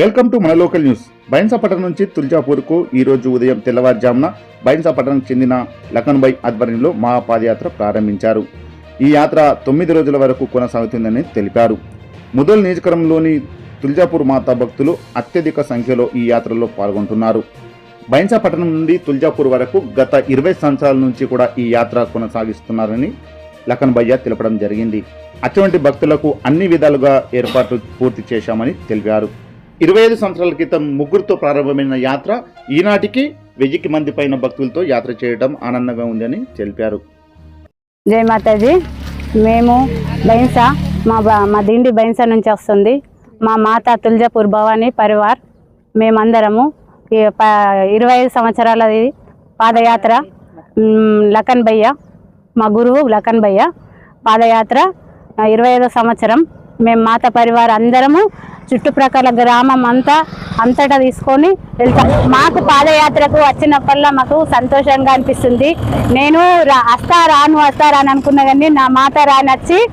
Welcome to మన local news. బైన్సాపట్నం నుంచి తుల్జాపూర్కు ఈ రోజు ఉదయం తెల్లవారుజామున బైన్సాపట్నం చెందిన లఖన్బై ఆధ్వర్యంలో మహాపాదయాత్ర ప్రారంభించారు. ఈ యాత్ర తొమ్మిది రోజుల వరకు కొనసాగుతుందని తెలిపారు. ముదల్ నియోజకవర్గంలోని తుల్జాపూర్ మాతా భక్తులు అత్యధిక సంఖ్యలో ఈ యాత్రలో పాల్గొంటున్నారు. బైన్సాపట్నం నుండి తుల్జాపూర్ వరకు గత ఇరవై సంవత్సరాల నుంచి కూడా ఈ యాత్ర కొనసాగిస్తున్నారని లఖన్ భయ్య తెలపడం జరిగింది. అటువంటి భక్తులకు అన్ని విధాలుగా ఏర్పాట్లు పూర్తి చేశామని తెలిపారు. ఇరవై ఐదు సంవత్సరాల క్రితం ముగ్గురుతో ప్రారంభమైన యాత్ర ఈనాటికి వెయ్యికి మంది పైన భక్తులతో యాత్ర చేయడం ఆనందంగా ఉందని తెలిపారు. జై మాతాజీ. మేము బైన్స మా మా దిండి బైన్స నుంచి వస్తుంది. మా మాత తుల్జాపూర్ భవానీ పరివార్. మేమందరము ప ఇరవై ఐదు సంవత్సరాలది పాదయాత్ర లఖన్ భయ్య మా గురువు లఖన్ భయ్య పాదయాత్ర ఇరవై ఐదో సంవత్సరం. మేము మాత పరివార్ అందరము చుట్టుప్రక్కల గ్రామం అంతా అంతటా తీసుకొని వెళ్తాం. మాకు పాదయాత్రకు వచ్చినప్పల్లా మాకు సంతోషంగా అనిపిస్తుంది. నేను రా- వస్తా రాను వస్తా రాను అనుకున్నా కానీ నా మాత రానొచ్చి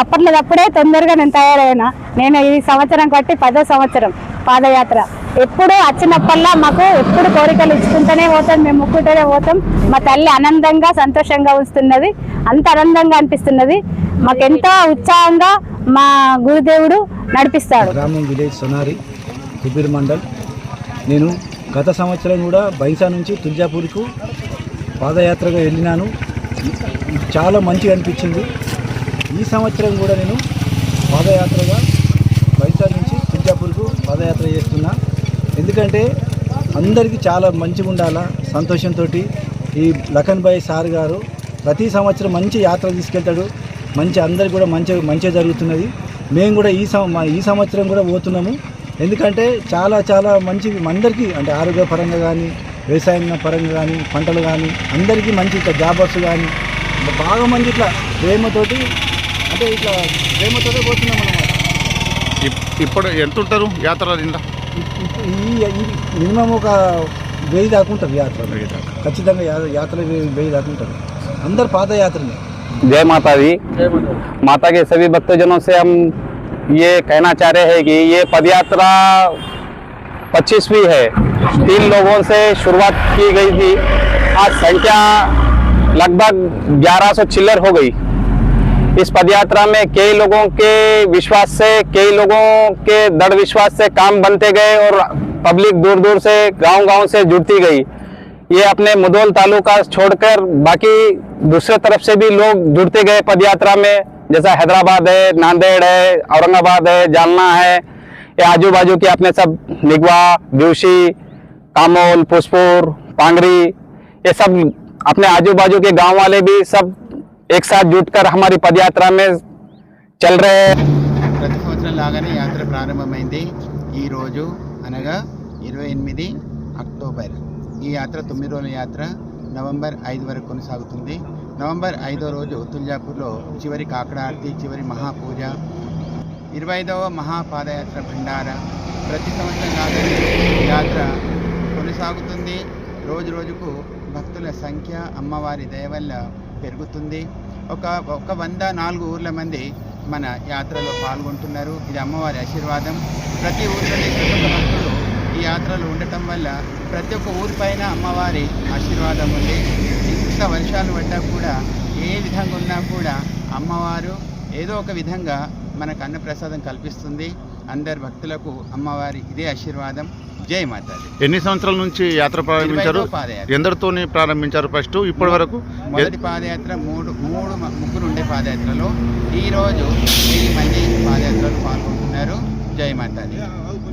అప్పట్లదప్పుడే తొందరగా నేను తయారైనా నేను ఈ సంవత్సరం కట్టి పదో సంవత్సరం పాదయాత్ర. ఎప్పుడు వచ్చినప్పల్లా మాకు ఎప్పుడు కోరికలు ఇచ్చుకుంటూనే పోతాం. మేము ముక్కుంటూనే పోతాం. మా తల్లి ఆనందంగా సంతోషంగా ఉంచుతున్నది అంత ఆనందంగా అనిపిస్తున్నది. మాకెంతో ఉత్సాహంగా మా గురుదేవుడు నడిపిస్తాడు. గ్రామం విలేజ్ సొనారి కుబీర్ మండల్. నేను గత సంవత్సరం కూడా బైసా నుంచి తుల్జాపూర్కు పాదయాత్రగా వెళ్ళినాను. చాలా మంచిగా అనిపించింది. ఈ సంవత్సరం కూడా నేను పాదయాత్రగా బైసా నుంచి తుల్జాపూర్కు పాదయాత్ర చేస్తున్నా. ఎందుకంటే అందరికీ చాలా మంచిగా ఉండాలా సంతోషంతో ఈ లఖన్ భాయ్ సార్ గారు ప్రతి సంవత్సరం మంచి యాత్ర తీసుకెళ్తాడు. మంచి అందరికి కూడా మంచి మంచిగా జరుగుతున్నది. మేము కూడా ఈ సం మా ఈ సంవత్సరం కూడా పోతున్నాము. ఎందుకంటే చాలా చాలా మంచి అందరికీ అంటే ఆరోగ్యపరంగా కానీ వ్యవసాయం పరంగా కానీ పంటలు కానీ అందరికీ మంచి ఇట్లా జాబర్స్ కానీ బాగా మంది ఇట్లా ప్రేమతోటి అంటే ఇట్లా ప్రేమతోటే పోతున్నాం అన్నమాట. ఇప్పుడు ఎంత ఉంటారు యాత్ర మినిమం ఒక వెయ్యి దాకా ఉంటుంది యాత్ర. ఖచ్చితంగా యాత్ర వెయ్యి వెయ్యి దాకా ఉంటుంది. అందరు పాదయాత్రనే जय माता दी। माता के सभी भक्तजनों से हम ये कहना चाह रहे हैं कि ये पदयात्रा 25वीं है। तीन लोगों से शुरुआत की गई थी। आज संख्या लगभग 1100 चिल्लर हो गई। इस पदयात्रा में कई लोगों के विश्वास से कई लोगों के दृढ़ विश्वास से काम बनते गए और पब्लिक दूर दूर से गांव-गांव से जुड़ती गई। ये अपने मुदोल तालुका छोड़कर बाकी दूसरे तरफ से भी लोग जुड़ते गए पदयात्रा में जैसा हैदराबाद है नांदेड़ है औरंगाबाद है जालना है ये आजू बाजू के अपने सब निगवा ब्यूशी कामोल पुष्पुर पांगरी ये सब अपने आजू बाजू के गांव वाले भी सब एक साथ जुटकर हमारी पदयात्रा में चल रहे हैं ప్రతి సంవత్సరం లాగానే యాత్ర ప్రారంభమైంది ఈరోజు అనగా ఇరవై ఎనిమిది అక్టోబర్ ఈ యాత్ర తొమ్మిది రోజుల యాత్ర నవంబర్ ఐదు వరకు కొనసాగుతుంది. నవంబర్ ఐదో రోజు తుల్జాపూర్లో చివరి కాకడ చివరి మహాపూజ. ఇరవై ఐదవ మహాపాదయాత్ర భండార. ప్రతి సంవత్సరం కాదని యాత్ర కొనసాగుతుంది. రోజు రోజుకు భక్తుల సంఖ్య అమ్మవారి దయ వల్ల పెరుగుతుంది. ఒక ఒక వంద నాలుగు ఊర్ల మంది మన యాత్రలో పాల్గొంటున్నారు. ఇది అమ్మవారి ఆశీర్వాదం. ప్రతి ఊర్లోనే భక్తులు ఈ యాత్రలో ఉండటం వల్ల ప్రతి ఒక్క ఊరిపైన అమ్మవారి ఆశీర్వాదం ఉంది. ఇంత వర్షాలు పడ్డా కూడా ఏ విధంగా ఉన్నా కూడా అమ్మవారు ఏదో ఒక విధంగా మనకు అన్నప్రసాదం కల్పిస్తుంది. అందరి భక్తులకు అమ్మవారి ఇదే ఆశీర్వాదం. జై మాతాది ఎన్ని సంవత్సరాల నుంచి యాత్ర ప్రారంభించారు. ఎందరితోని ప్రారంభించారు ఫస్ట్? ఇప్పటి వరకు? మొదటి పాదయాత్ర మూడు మూడు ముగ్గురు ఉండే పాదయాత్రలో. ఈరోజు వెయ్యి మంది పాదయాత్రలు పాల్గొంటున్నారు. జై మాతాది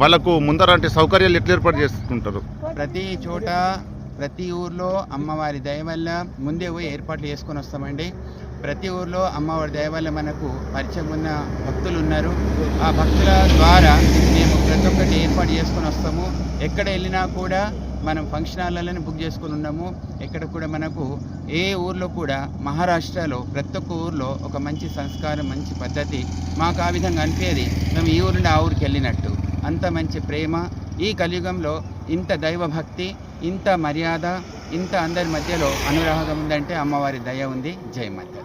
వాళ్ళకు ముందర అంటే సౌకర్యాలు ఎట్లా ఏర్పాటు చేసుకుంటారు? ప్రతి చోట ప్రతి ఊర్లో అమ్మవారి దయ వల్ల ముందే పోయి ఏర్పాట్లు చేసుకొని వస్తామండి. ప్రతి ఊర్లో అమ్మవారి దయ వల్ల మనకు పరిచయం ఉన్న భక్తులు ఉన్నారు. ఆ భక్తుల ద్వారా మేము ప్రతి ఒక్కటి ఏర్పాటు చేసుకొని వస్తాము. ఎక్కడ వెళ్ళినా కూడా మనం ఫంక్షన్ హాల్లోనే బుక్ చేసుకుని ఉన్నాము. ఎక్కడ కూడా మనకు ఏ ఊర్లో కూడా మహారాష్ట్రలో ప్రతి ఒక్క ఊర్లో ఒక మంచి సంస్కారం మంచి పద్ధతి మాకు ఆ విధంగా అనిపేది. మేము ఈ ఊరు నుండి ఆ ఊరికి వెళ్ళినట్టు. అంత మంచి ప్రేమ. ఈ కలియుగంలో ఇంత దైవభక్తి ఇంత మర్యాద ఇంత అందరి మధ్యలో అనురాగం ఉందంటే అమ్మవారి దయ ఉంది. జయమాత